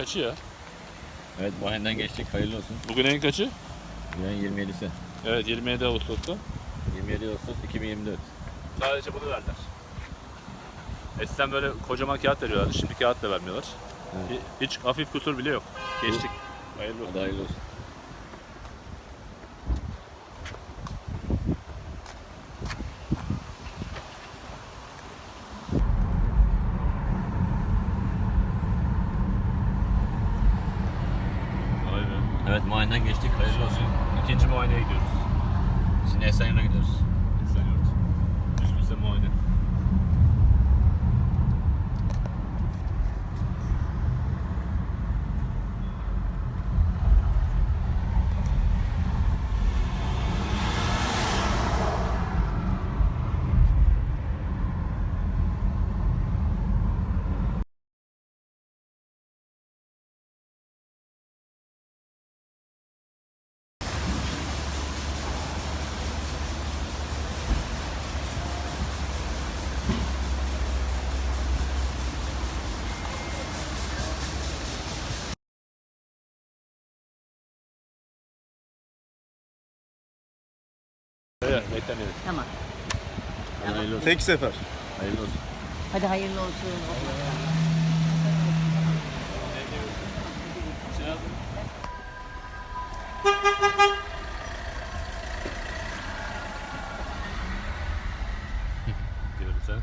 kaçı ya? Evet Muayeneden geçtik hayırlı olsun. Bugün en kaçı? Bugün 27'si. Evet 27 Ağustos'ta. 27 Ağustos 2024. Sadece bunu verdiler. Eskiden böyle kocaman kağıt veriyorlardı. Şimdi kağıt da vermiyorlar. Evet. Hiç hafif kusur bile yok. Geçtik. Hayırlı olsun. Hadi hayırlı olsun. Evet muayeneden geçtik hayırlı olsun. İkinci muayeneye gidiyoruz. Şimdi Esenyurt'a gidiyoruz. Evet, beklemeyelim. Tamam. Hadi hayırlı olsun. Tek sefer. Hayırlı olsun. Hadi hayırlı olsun. Diyorum sen.